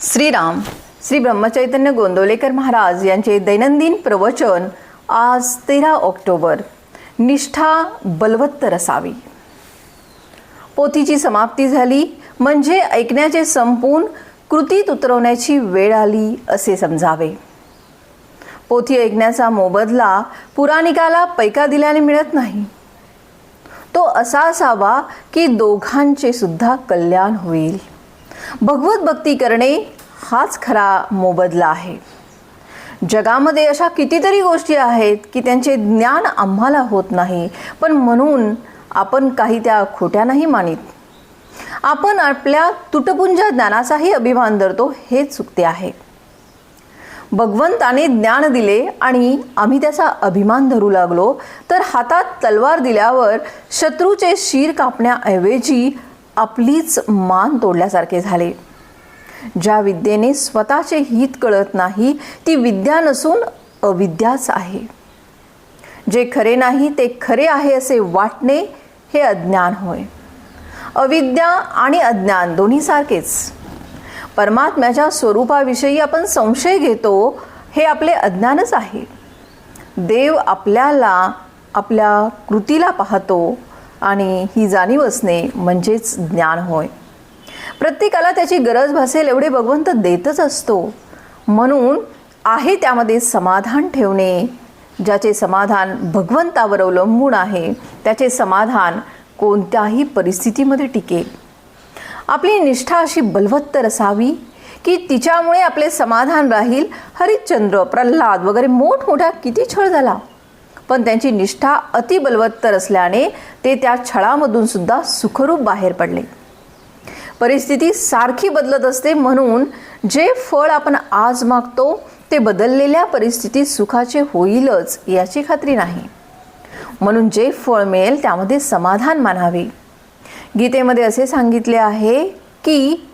श्रीराम श्री ब्रह्मचैतन्य गोंदवलेकर महाराज यांचे दैनंदिन प्रवचन आज तेरा ऑक्टोबर. निष्ठा बलवत्तर असावी पोथीची समाप्ती झाली म्हणजे ऐकण्याचे संपून कृतीत उतरवण्याची वेळ आली असे समजावे. पोथी ऐकण्याचा मोबदला पुराणिकाला पैका दिल्याने मिळत नाही. तो असा असावा की दोघांचे सुद्धा कल्याण होईल. भगवत भक्ती करणे हाच खरा मोबदला आहे. जगामध्ये अशा कितीतरी गोष्टी आहेत की त्यांचे ज्ञान आम्हाला होत नाही पण म्हणून आपण काही त्या खोट्या नाही मानित. आपण आपल्या तुटपुंज ज्ञानाचाही अभिमान धरतो हे चुकते आहे. भगवंताने ज्ञान दिले आणि आम्ही त्याचा अभिमान धरू लागलो तर हातात तलवार दिल्यावर शत्रूचे शिर कापण्याऐवजी आपलीच मान तोडल्यासारखे झाले. ज्या विद्येने स्वतःचे हित कळत नाही ती विद्या नसून अविद्याच आहे. जे खरे नाही ते खरे आहे असे वाटणे हे अज्ञान होय. अविद्या आणि अज्ञान दोन्ही सारखेच. परमात्म्याच्या स्वरूपाविषयी आपण संशय घेतो हे आपले अज्ञानच आहे. देव आपल्याला आपल्या कृतीला पाहतो आणि ही जाणीव असणे म्हणजेच ज्ञान होय. प्रत्येकाला त्याची गरज भासेल एवढे भगवंत देतच असतो. म्हणून आहे त्यामध्ये समाधान ठेवणे ज्याचे समाधान भगवंतावर अवलंबून आहे त्याचे समाधान कोणत्याही परिस्थितीमध्ये टिकेल. आपली निष्ठा अशी बलवत्तर असावी की तिच्यामुळे आपले समाधान राहील हरिश्चंद्र प्रल्हाद वगैरे मोठमोठा किती छळ झाला. पण त्यांची निष्ठा अति बलवत्तर असल्याने ते त्या छळामधून सुद्धा सुखरूप बाहेर पडले. परिस्थिती सारखी बदलत असते म्हणून जे फळ आपण आज मागतो ते बदललेल्या परिस्थितीत सुखाचे होईलच याची खात्री नाही. म्हणून जे फळ मिळेल त्यामध्ये समाधान मानावे. गीतेमध्ये असे सांगितले आहे की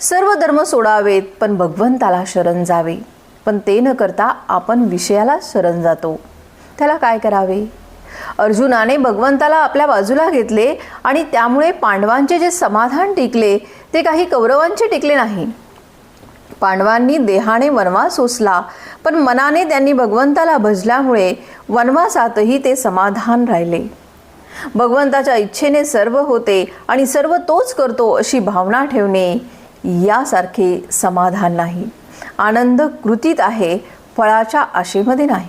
सर्व धर्म सोडावेत पण भगवंताला शरण जावे. पण ते न करता आपण विषयाला शरण जातो. त्याला काय करावे? अर्जुनाने भगवंताला आपल्या बाजूला घेतले आणि त्यामुळे पांडवांचे जे समाधान टिकले ते काही कौरवांचे टिकले नाही. पांडवांनी देहाने वनवास सोसला पण मनाने त्यांनी भगवंताला भजल्यामुळे वनवासातही ते समाधान राहिले. भगवंताच्या इच्छेने सर्व होते आणि सर्व तोच करतो अशी भावना ठेवणे यासारखे समाधान नाही. आनंद कृतीत आहे फळाच्या आशेमध्ये नाही.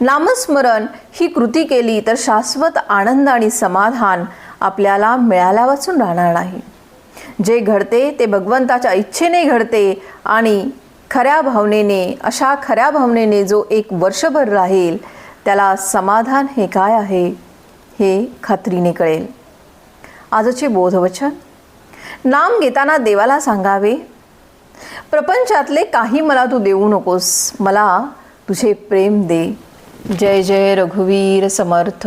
नामस्मरण ही कृती केली तर शाश्वत आनंद आणि समाधान आपल्याला मिळाल्या वाचून राहणार नाही. जे घडते ते भगवंताच्या इच्छेने घडते आणि खऱ्या भावनेने अशा खऱ्या भावनेने जो एक वर्षभर राहील त्याला समाधान हे काय आहे हे खात्रीने कळेल. आजचे बोधवचन. नाम घेताना देवाला सांगावे प्रपंचातले काही मला तू देऊ नकोस मला तुझे प्रेम दे. जय जय रघुवीर समर्थ.